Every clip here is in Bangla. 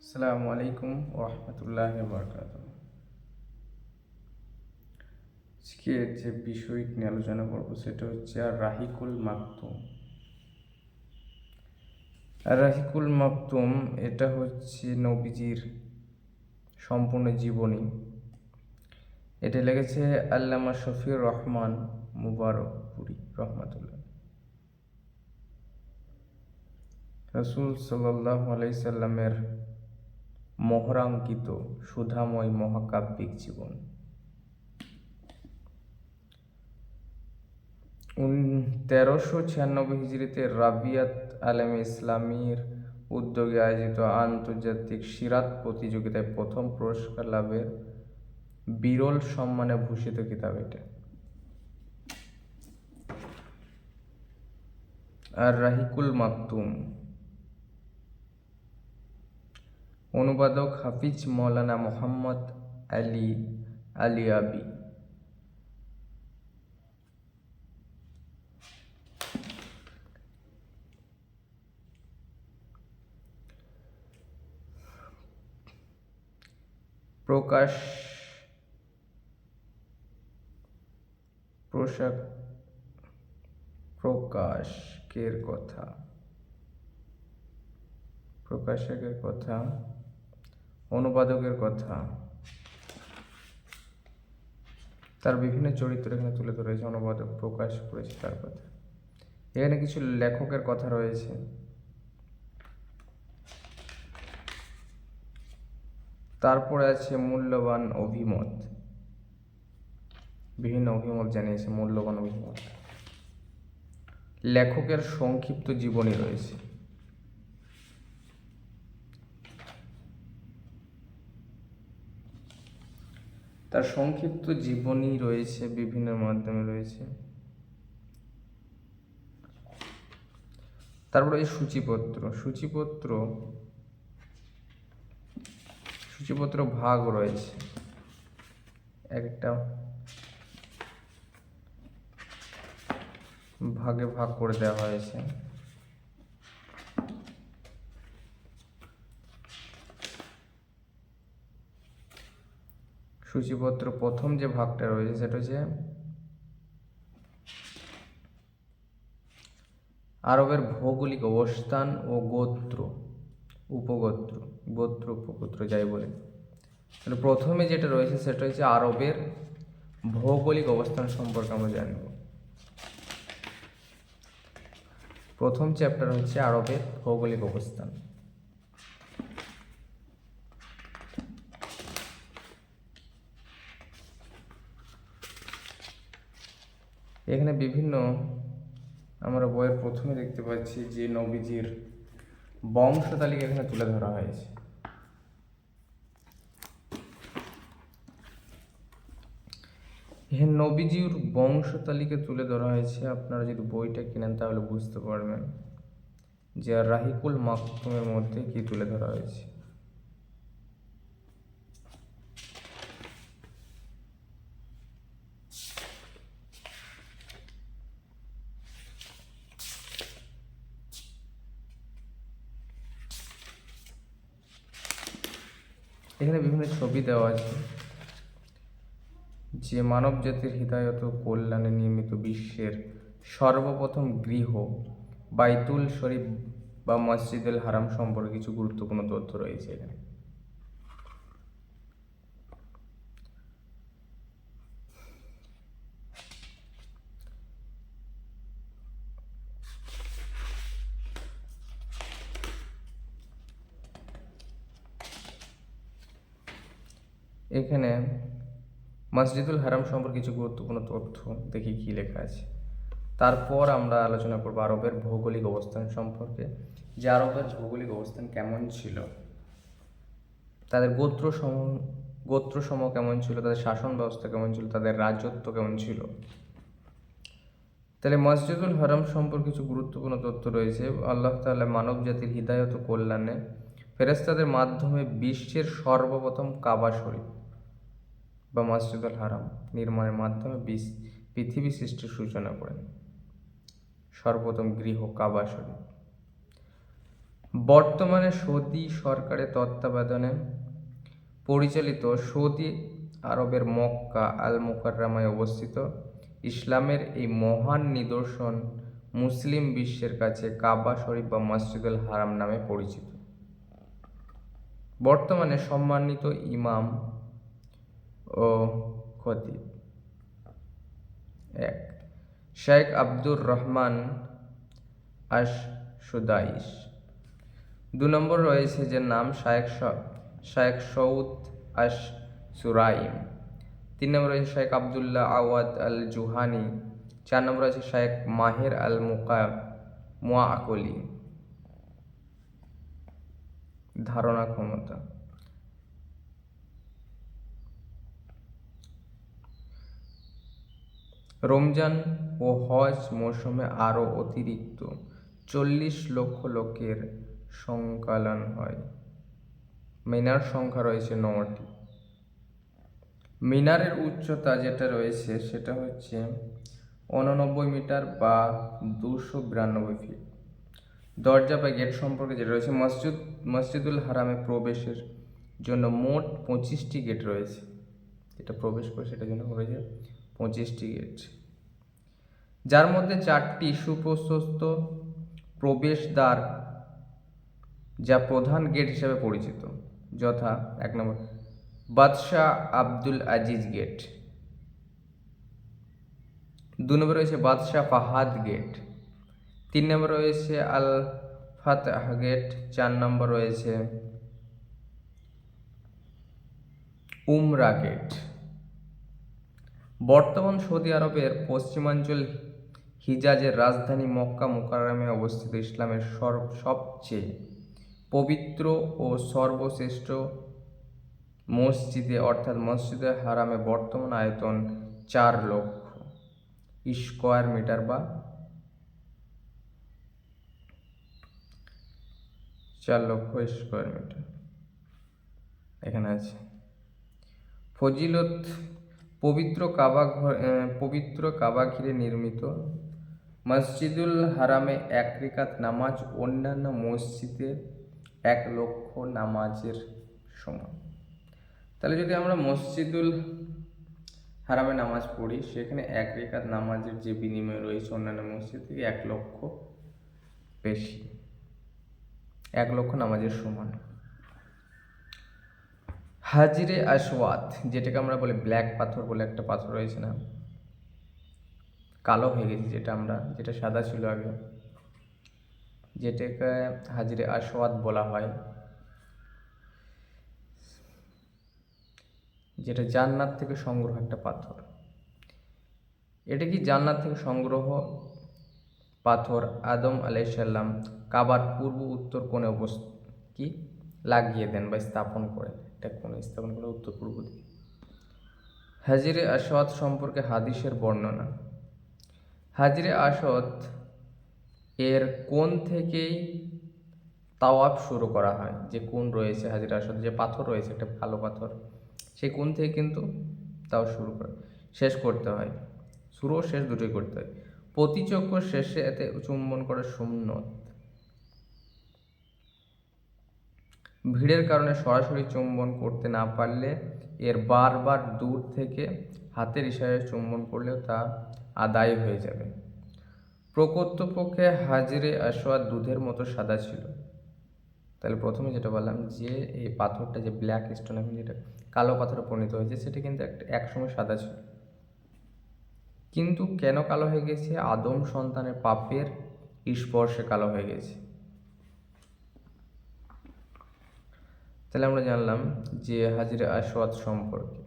আসসালামু আলাইকুম ওরহমতুল্লাহ বরকাত আজকে যে বিষয় নিয়ে আলোচনা করব সেটা হচ্ছে আর রাহিকুল মাকতুম। আর রাহিকুল মাকতুম এটা হচ্ছে নবীজির সম্পূর্ণ জীবনী। এটা লেগেছে আল্লামা শফির রহমান মুবারকপুরি রহমাতুল্লাহ। রসুল সাল্লাহ আলাইসাল্লামের মোহরাঙ্কিত সুধাময় মহাকাব্যিক জীবন। তেরোশো ছিয়ানব্বই হিজড়িতে রাবিয়াত আলম ইসলামীর উদ্যোগে আয়োজিত আন্তর্জাতিক সিরাত প্রতিযোগিতায় প্রথম পুরস্কার লাভের বিরল সম্মানে ভূষিত কিতাব এটা। আর রাহিকুল মাকতুম অনুবাদক হাফিজ মৌলানা মোহাম্মদ আলী আলিয়াবি প্রকাশ পোশাক প্রকাশকের কথা। প্রকাশকের কথা। অনুবাদকের কথা। তার বিভিন্ন চরিত্র এখানে তুলে ধরেছে অনুবাদক প্রকাশ করেছে তার কথা। এখানে কিছু লেখকের কথা রয়েছে। তারপরে আছে মূল্যবান অভিমত। বিভিন্ন অভিমত জানিয়েছে, মূল্যবান অভিমত। লেখকের সংক্ষিপ্ত জীবনী রয়েছে। তার সংক্ষিপ্ত জীবনী রয়েছে, বিভিন্ন মাধ্যমে রয়েছে। তারপরে এই সূচিপত্র। সূচিপত্র সূচিপত্র ভাগ রয়েছে। একটা ভাগে ভাগ করে দেওয়া হয়েছে। সূচিপত্র প্রথম যে ভাগটা রয়েছে সেটা হচ্ছে আরবের ভৌগোলিক অবস্থান ও গোত্র, উপগোত্র গোত্র, উপগোত্র যাই বলে। প্রথমে যেটা রয়েছে সেটা হচ্ছে আরবের ভৌগোলিক অবস্থান সম্পর্কে আমরা জানব। প্রথম চ্যাপ্টার হচ্ছে আরবের ভৌগোলিক অবস্থান। এখানে বিভিন্ন আমরা বইয়ের প্রথমে দেখতে পাচ্ছি যে নবীজির বংশ তালিকা এখানে তুলে ধরা হয়েছে। হ্যাঁ নবীজির বংশ তালিকা তুলে ধরা হয়েছে। আপনারা যদি বইটা কিনেন তাহলে বুঝতে পারবেন যে রাহিকুল মাকতুমের মধ্যে কি তুলে ধরা হয়েছে। এখানে বিভিন্ন ছবি দেওয়া আছে। যে মানব জাতির হৃদায়ত কল্যাণে নির্মিত বিশ্বের সর্বপ্রথম গৃহ, বাইতুল শরীফ বা মসজিদুল হারাম সম্পর্কে কিছু গুরুত্বপূর্ণ তথ্য রয়েছে এখানে। এখানে মসজিদুল হারাম সম্পর্কে কিছু গুরুত্বপূর্ণ তথ্য দেখি কি লেখা আছে। তারপর আমরা আলোচনা করব আরবের ভৌগোলিক অবস্থান সম্পর্কে। যে আরবের ভৌগোলিক অবস্থান কেমন ছিল, তাদের গোত্র সম গোত্র সম কেমন ছিল, তাদের শাসন ব্যবস্থা কেমন ছিল, তাদের রাজত্ব কেমন ছিল। তাহলে মসজিদুল হারাম সম্পর্কে কিছু গুরুত্বপূর্ণ তথ্য রয়েছে। আল্লাহ তাআলা মানব জাতির হৃদায়ত কল্যাণে ফেরেস্তাদের মাধ্যমে বিশ্বের সর্বপ্রথম কাবা শরীফ বা মসজিদুল হারাম নির্মাণের মাধ্যমে বিশ, পৃথিবী সৃষ্টির সূচনা করেন সর্বপ্রথম গৃহ কাবা শরীফ। বর্তমানে সৌদি সরকারের তত্ত্বাবধানে পরিচালিত সৌদি আরবের মক্কা আল মুকাররামায় অবস্থিত ইসলামের এই মহান নিদর্শন মুসলিম বিশ্বের কাছে কাবা শরীফ বা মসজিদুল হারাম নামে পরিচিত। বর্তমানে সম্মানিত ইমাম ও খতিব এক, শেখ আব্দুর রহমান আশ সুদাইশ দু নম্বর রয়েছে যে নাম শায়েখ শায়েখ সৌদ আশ সুরাইম তিন নম্বর রয়েছে শেখ আবদুল্লাহ আওয়াদ আল জুহানি চার নম্বর আছে শেখ মাহের আল মুকা মোয়া আকলি ধারণা ক্ষমতা। রমজান ও হজ মৌসুমে আরও অতিরিক্ত চল্লিশ লক্ষ লোকের সংকালন হয়। মিনার সংখ্যা রয়েছে নটি মিনারের উচ্চতা যেটা রয়েছে সেটা হচ্ছে উননব্বই মিটার বা দুশো বিরানব্বই ফিট। দরজা বা গেট সম্পর্কে যেটা রয়েছে, মসজিদ, মসজিদুল হারামে প্রবেশের জন্য মোট পঁচিশটি গেট রয়েছে। যেটা প্রবেশ করে সেটার জন্য রয়েছে পঁচিশটি গেট। যার মধ্যে চারটি সুপ্রশস্ত প্রবেশদ্বার, যা প্রধান গেট হিসেবে পরিচিত, যথা এক নম্বর বাদশাহ আব্দুল আজিজ গেট। দু নম্বর রয়েছে বাদশাহ ফাহাদ গেট। তিন নম্বর রয়েছে আল ফাতহ গেট। চার নম্বর রয়েছে উমরা গেট। বর্তমান সৌদি আরবের পশ্চিমাঞ্চল হিজাজের রাজধানী মক্কা মোকাররমে অবস্থিত ইসলামের সর্ব সবচেয়ে পবিত্র ও সর্বশ্রেষ্ঠ মসজিদে, অর্থাৎ মসজিদে হারামে বর্তমান আয়তন চার লক্ষ স্কোয়ার মিটার বা চার লক্ষ স্কোয়ার মিটার। এখানে আছে। ফজিলত পবিত্র কাবা পবিত্র কাবা ঘিরে নির্মিত। মসজিদুল হারামে এক রেখাত নামাজ, অন্যান্য মসজিদে এক লক্ষ নামাজের সমান। তাহলে যদি আমরা মসজিদুল হারামে নামাজ পড়ি, সেখানে এক রেখাত নামাজের যে বিনিময় রয়েছে অন্যান্য মসজিদ থেকে এক লক্ষ বেশি, এক লক্ষ নামাজের সমান। হাজিরে আসওয়াত যেটাকে আমরা বলি ব্ল্যাক পাথর বলে একটা পাথর রয়েছে না? কালো হয়ে গেছে যেটা আমরা, যেটা সাদা ছিল আগে। যেটাকে হাজিরে আসওয়াত বলা হয়। যেটা জান্নাত থেকে সংগ্রহ একটা পাথর। এটা কি জান্নাত থেকে সংগ্রহ পাথর? আদম আলাইসাল্লাম কাবার পূর্ব উত্তর কোণে অবস্থ, কি? লাগিয়ে দেন বা স্থাপন করেন। এটা কোণে স্থাপন করে উত্তর পূর্ব দিকে। হাজিরে আসওয়াত সম্পর্কে হাদিসের বর্ণনা। হাজিরে আসওয়াত এর কোন থেকেই তাওয়াফ শুরু করা হয়। যে কোন রয়েছে হাজির আসওয়াত যে পাথর রয়েছে, একটা ভালো পাথর সেই কোন থেকে কিন্তু তাও শুরু করে, শেষ করতে হয়। শুরু শেষ দুটোই করতে হয়। প্রতি চক্র শেষে এতে চুম্বন করা সুন্নত। ভিড়ের কারণে সরাসরি চুম্বন করতে না পারলে এর বারবার দূর থেকে হাতের ইশারায় চুম্বন করলেও তা আদায় হয়ে যাবে। প্রকৃতপক্ষে হাজিরে আসোয়া দুধের মতো সাদা ছিল। তাহলে প্রথমে যেটা বললাম যে, এই পাথরটা যে ব্ল্যাক স্টোন এখন যেটা কালো পাথরে পরিণত হয়েছে, সেটা কিন্তু একটা একসময় সাদা ছিল। কিন্তু কেন কালো হয়ে গেছে? আদম সন্তানের পাপের স্পর্শে কালো হয়ে গেছে। তাহলে আমরা জানলাম যে হাজিরে আসওয়াত সম্পর্কে।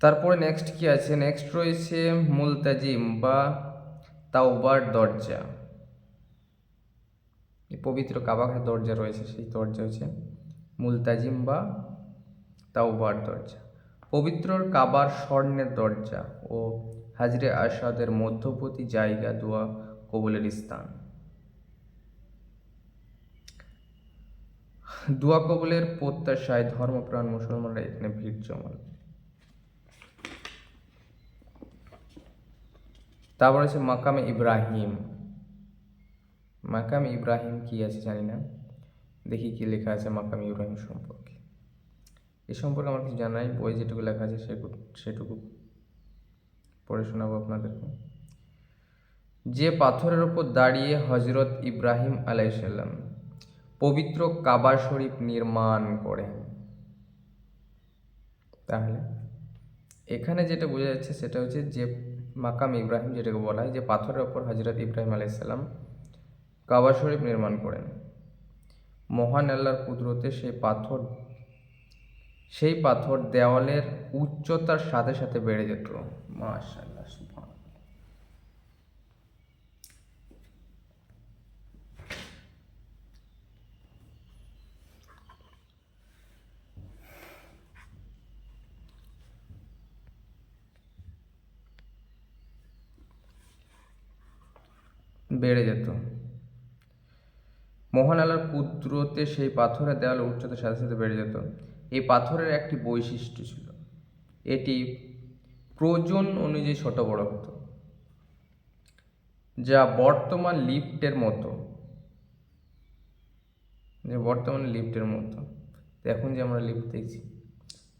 তারপরে নেক্সট কি আছে? নেক্সট রয়েছে মুলতাজিম বা তাওবার দরজা। পবিত্র কাবাঘের দরজা রয়েছে, সেই দরজা হচ্ছে মুলতাজিম বা তাওবার দরজা। পবিত্র কাবার স্বর্ণের দরজা ও হাজরে আসাদের মধ্যবর্তী জায়গা, দোয়া, কবুলের স্থান। দোয়া কবুলের প্রত্যাশায় ধর্মপ্রাণ মুসলমানরা এখানে ভিড় জমান। তারপর আছে মাকামে ইব্রাহিম। মাকাম ইব্রাহিম কি আছে জানি না। দেখি কি লেখা আছে মাকাম ইব্রাহিম সম্পর্কে। এ সম্পর্কে আমার কিছু জানাই বই যেটুকু লেখা আছে সেটুকু সেটুকু পড়ে শোনাবো আপনাদেরকে। যে পাথরের ওপর দাঁড়িয়ে হজরত ইব্রাহিম আলাইসাল্লাম পবিত্র কাবা শরীফ নির্মাণ করেন তাহলে, এখানে যেটা বোঝা যাচ্ছে সেটা হচ্ছে যে মাকাম ইব্রাহিম যেটাকে বলা হয়, যে পাথরের ওপর হজরত ইব্রাহিম আলাইসাল্লাম কাবা শরীফ নির্মাণ করেন। মহান আল্লাহর কুদরতে সেই পাথর সেই পাথর দেওয়ালের উচ্চতার সাথে সাথে বেড়ে যেত। মাশাআল্লাহ বেড়ে যেত। মহান আল্লাহর কুদরতে সেই পাথরের দেওয়াল উচ্চতার সাথে সাথে বেড়ে যেত। এই পাথরের একটি বৈশিষ্ট্য ছিল। এটি প্রয়োজন অনুযায়ী ছোট বড় হতো যা বর্তমান লিফটের মতো। যে বর্তমান লিফটের মতো। এখন যে আমরা লিফট দেখছি,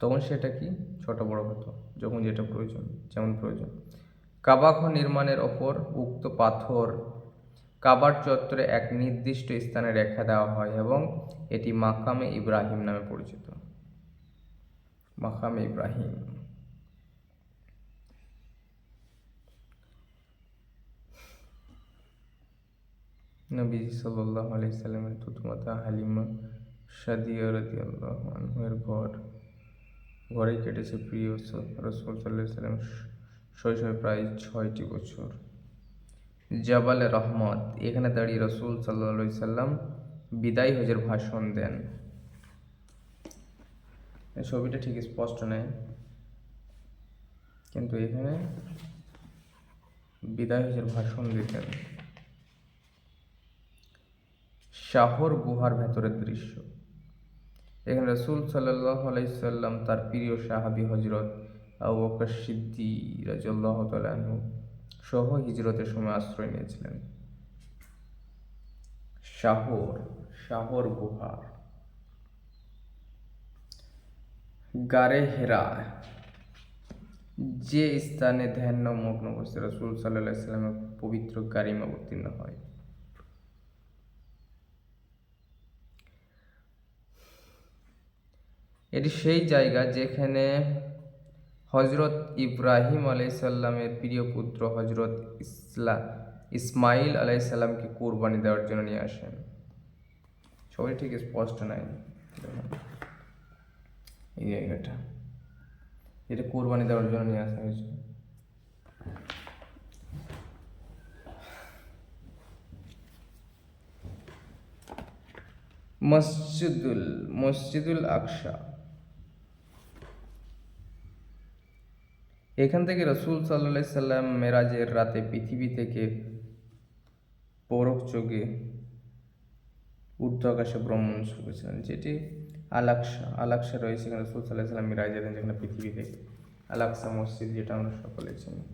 তখন সেটা কি? ছোট বড় হতো যখন যেটা প্রয়োজন, যেমন প্রয়োজন। কাবাঘর নির্মাণের ওপর উক্ত পাথর কাবার চত্বরে এক নির্দিষ্ট স্থানে রেখে দেওয়া হয় এবং এটি মাকামে ইব্রাহিম নামে পরিচিত। মাকামে ইব্রাহিম। নবীজি সাল্লাহ আলি সাল্লামের তুতুমাতা হালিমা সাদিয়া রদি আল্লাহ আনহুয়ের ঘর। ঘরে কেটেছে প্রিয় রসুল সাল্লাহ সাল্লাম শৈশবে প্রায় ছয়টি বছর। জাবালে রহমত, এখানে দাঁড়িয়ে রসুল সাল্লা সাল্লাম বিদায় হজের ভাষণ দেন। ছবিটা ঠিক স্পষ্ট নেই কিন্তু এখানে বিদায় হজের ভাষণ দিতেন। শাহর গুহার ভেতরের দৃশ্য। এখানে রসুল সাল্লাহ আলাইসাল্লাম তার প্রিয় সাহাবি হজরত আবু বকর সিদ্দি তালু সহ হিজরতের সময় আশ্রয় নিয়েছিলেন। শাহর শাহর গুহার। গারে হেরা, যে স্থানে ধ্যান মগ্ন অবস্থায় রসুল সাল্লাহ পবিত্র গারিমা অবতীর্ণ হয়। এটি সেই জায়গা যেখানে হজরত ইব্রাহিম আলাইসাল্লামের প্রিয় পুত্র হজরত ইসলা ইসমাইল আলাইসাল্লামকে কোরবানি দেওয়ার জন্য নিয়ে আসেন। সবাই ঠিক স্পষ্ট নাই। এই জায়গাটা। এটা কোরবানি দেওয়ার জন্য নিয়ে আসা হয়েছে। মসজিদুল মসজিদুল আকশা এখান থেকে রসুল সাল্লা সাল্লাম মেরাজের রাতে পৃথিবী থেকে পরক ঊর্ধ্ব আকাশে ভ্রমণ শুরু করেছিলেন, যেটি আলাকসা আলাকসা রয়েছে এখানে রসুল সাল্লাহ সাল্লাম মেরাজ যেতেন যেখানে পৃথিবী থেকে। আলাকসা মসজিদ যেটা আমরা সকলে চিনি।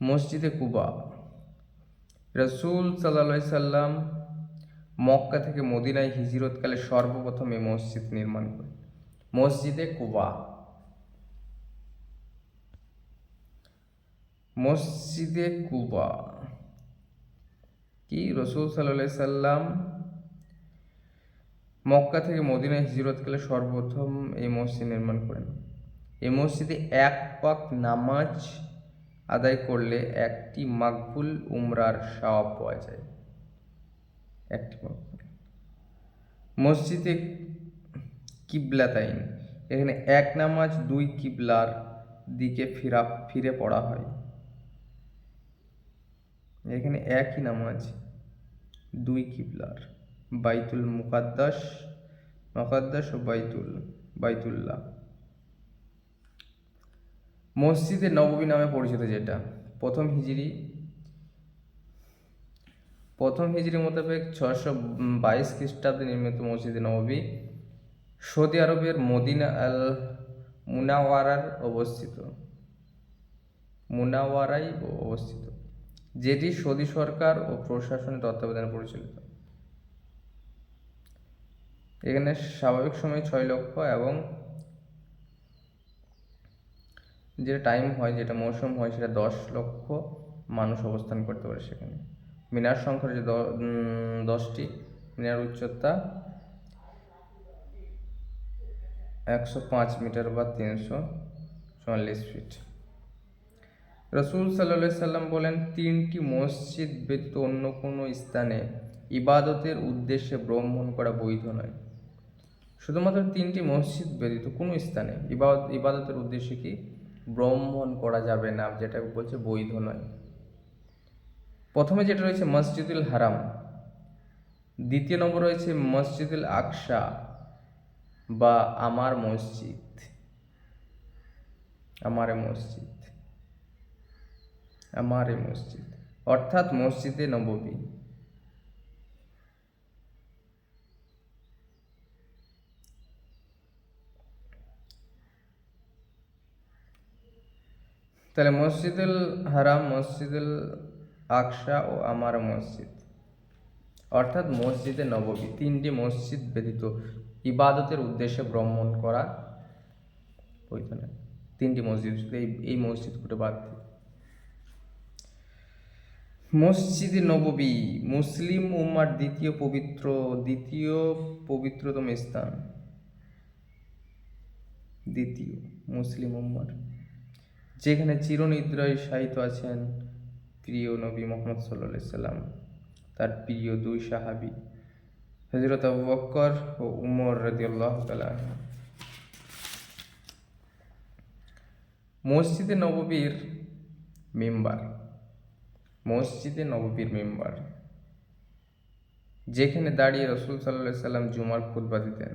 মসজিদে কুবা রসুল সাল্লা সাল্লাম মক্কা থেকে মদিনায় হিজরতকালে সর্বপ্রথম এই মসজিদ নির্মাণ করেন। মসজিদে কুবা। মসজিদে কুবা। কি? রসুল সাল্লা সাল্লাম মক্কা থেকে মদিনায় হিজরতকালে সর্বপ্রথম এই মসজিদ নির্মাণ করেন। এই মসজিদে এক পাক নামাজ আদায় করলে একটি মাকবুল উমরার সওয়াব পাওয়া যায়। একটি মসজিদে কিবলাতাইন এখানে এক নামাজ দুই কিবলার দিকে ফিরা, ফিরে পড়া হয়। এখানে একই নামাজ দুই কিবলার। বাইতুল মুকাদ্দাস মুকাদ্দাস ও বাইতুল, বাইতুল্লাহ। মসজিদে নববী নামে পরিচিত যেটা। প্রথম হিজড়ি প্রথম হিজড়ি মোতাবেক ছশো বাইশ খ্রিস্টাব্দে নির্মিত মসজিদে নববী সৌদি আরবের মদিনা আল মুনাওয়ারার অবস্থিত। মুনাওয়ারাই অবস্থিত, যেটি সৌদি সরকার ও প্রশাসনের তত্ত্বাবধানে পরিচালিত। এখানে স্বাভাবিক সময় ছয় লক্ষ এবং যে টাইম হয়, যেটা মৌসুম হয়, সেটা দশ লক্ষ মানুষ অবস্থান করতে পারে সেখানে। মিনার সংখ্যা যে দশটি। মিনার উচ্চতা একশো পাঁচ মিটার বা তিনশো চুয়াল্লিশ ফিট। রসুল সাল্লাহ সাল্লাম বলেন, তিনটি মসজিদ ব্যতীত অন্য কোনো স্থানে ইবাদতের উদ্দেশ্যে ভ্রমণ করা বৈধ নয়। শুধুমাত্র তিনটি মসজিদ ব্যতীত কোনো স্থানে ইবাদত ইবাদতের উদ্দেশ্যে কি? ভ্রমণ করা যাবে না, যেটা বলছে বৈধ নয়। প্রথমে যেটা রয়েছে মসজিদুল হারাম, দ্বিতীয় নম্বর রয়েছে মসজিদুল আকশা বা আমার মসজিদ, আমারে মসজিদ আমারে মসজিদ, অর্থাৎ মসজিদে নববী তাহলে মসজিদুল হারাম, মসজিদুল আকশা ও আমার মসজিদ। অর্থাৎ মসজিদে নববী, তিনটি মসজিদ ব্যতীত ইবাদতের উদ্দেশ্যে ভ্রমণ করা বৈধ নয়। তিনটি মসজিদ এই এই মসজিদ দুটো বাদ দিয়ে। মসজিদে নববী, মুসলিম উম্মার দ্বিতীয় পবিত্র, দ্বিতীয় পবিত্রতম স্থান। দ্বিতীয়, মুসলিম উম্মার। যেখানে চিরনিদ্রায় শায়িত আছেন প্রিয় নবী মোহাম্মদ সাল্লাহ সাল্লাম, তার প্রিয় দুই সাহাবি হজরত আবু ও উমর রাদিয়াল্লাহ তাআলা আনহু। মসজিদে নববীর মেম্বার, মসজিদে নববীর মেম্বার, যেখানে দাঁড়িয়ে রসুল সাল্লাহ সাল্লাম জুমার খুতবা দিতেন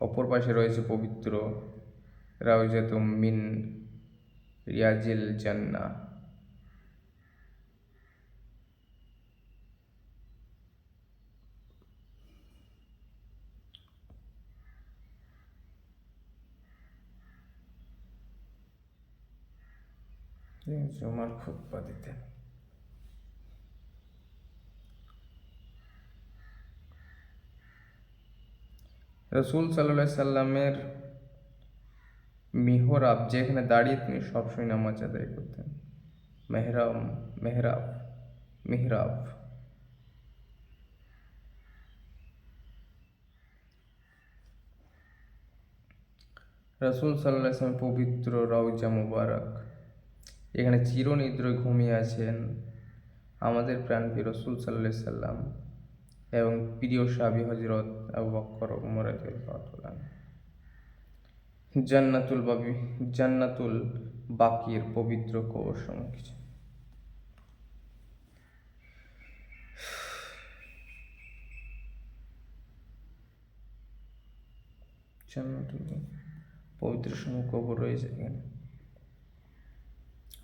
অপর পাশে রয়েছে পবিত্র রাউজাতুম মিন রিয়াজিল জান্না জুমার খুতবা দিতেন রসুল সাল্লাহ সাল্লামের মিহরাব, যেখানে দাঁড়িয়ে তিনি সবসময় নামাজ আদায় করতেন মেহরাব মেহরাব, মিহরাব রসুল সাল্লাহ পবিত্র রওজা মুবারক, এখানে চিরনিদ্রয় ঘুমিয়ে আছেন আমাদের প্রাণপ্রিয় রসুল সাল্লাহ সাল্লাম এবং প্রিয় সাবি হজরত আবু বক্কর উমর রাদিয়াল্লাহু আনহু। জান্নাতুল বাবি, জান্নাতুল বাকির পবিত্র কবর জান্নাতুল পবিত্র সমূহ কবর রয়েছে এখানে।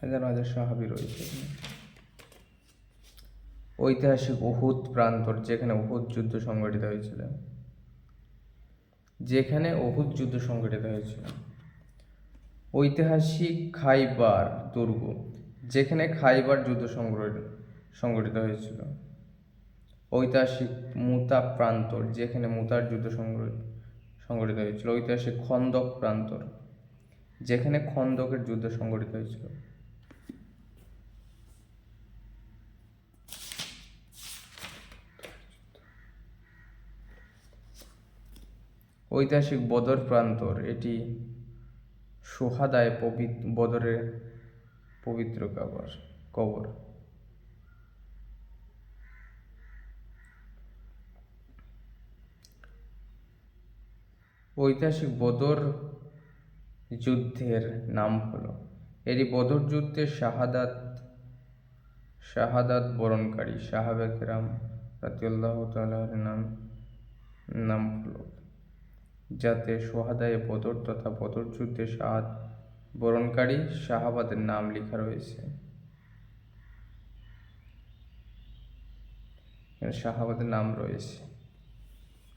হাজার হাজার সাহাবি রয়েছে ঐতিহাসিক উহুদ প্রান্তর যেখানে উহুদ যুদ্ধ সংগঠিত হয়েছিল। যেখানে উহুদ যুদ্ধ সংগঠিত হয়েছিল। ঐতিহাসিক খাইবার দুর্গ, যেখানে খাইবার যুদ্ধ সংগঠিত হয়েছিল। ঐতিহাসিক মুতা প্রান্তর, যেখানে মুতার যুদ্ধ সংগঠিত হয়েছিল। ঐতিহাসিক খন্দক প্রান্তর, যেখানে খন্দকের যুদ্ধ সংগঠিত হয়েছিল। ঐতিহাসিক বদর প্রান্তর। এটি সোহাদায় পবিত্র বদরের পবিত্র কবর কবর। ঐতিহাসিক বদর যুদ্ধের নাম হলো। এটি বদর যুদ্ধের শাহাদাত শাহাদাত বরণকারী সাহাবে কেরাম রাতিউল্লাহ তালার নাম নাম হলো। যাতে সোহাদায়ে বদর তথা বদর যুদ্ধে শাহাদ বরণকারী শাহাবাদের নাম লেখা রয়েছে। শাহাবাদের নাম রয়েছে।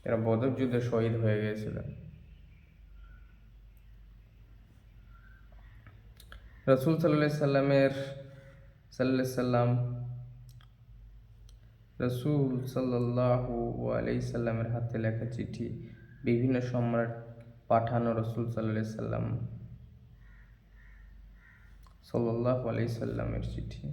এরা বদর যুদ্ধে শহীদ হয়ে গিয়েছিলেন রসুল সাল্লাহ সাল্লামের সাল্লাহ সাল্লাম, রসুল সাল্লাহু আলাই সাল্লামের হাতে লেখা চিঠি বিভিন্ন সম্রাট পাঠানো রসুল সাল্লাহ সাল্লাম সাল্লাহ আলাই সাল্লামের চিঠি।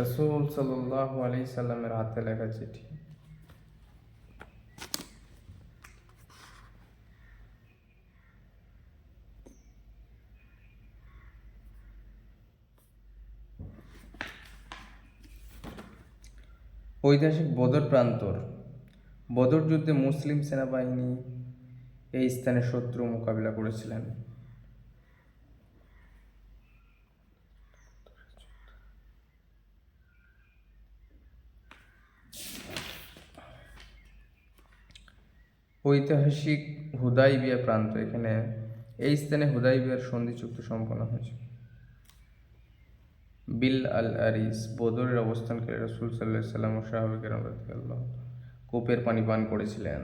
রসুল সাল্লাহ আলি সাল্লামের হাতে লেখা চিঠি। ঐতিহাসিক বদর প্রান্তর। বদর যুদ্ধে মুসলিম সেনাবাহিনী এই স্থানে শত্রু মোকাবিলা করেছিলেন। ঐতিহাসিক হুদাইবিয়া প্রান্ত, এখানে এই স্থানে হুদাইবিয়ার সন্ধি চুক্তি সম্পন্ন হয়েছে। বিল আল আরিস বদরের অবস্থানকারী রসুল সাল্লাহ সাল্লাম ও সাহাবিকের আল্লাহ কূপের পানি পান করেছিলেন।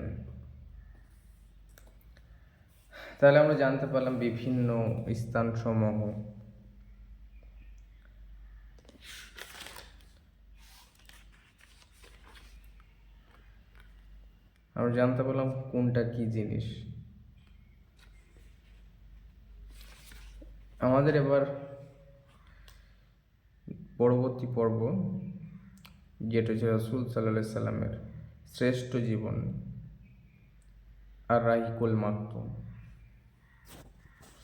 তাহলে আমরা জানতে পারলাম বিভিন্ন স্থানসমূহ। আমরা জানতে পারলাম কোনটা কি জিনিস। আমাদের এবার পরবর্তী পর্ব যেটা হচ্ছে রসুল সাল্লাহ সাল্লামের শ্রেষ্ঠ জীবন আর রাহিকুল মাকতুম।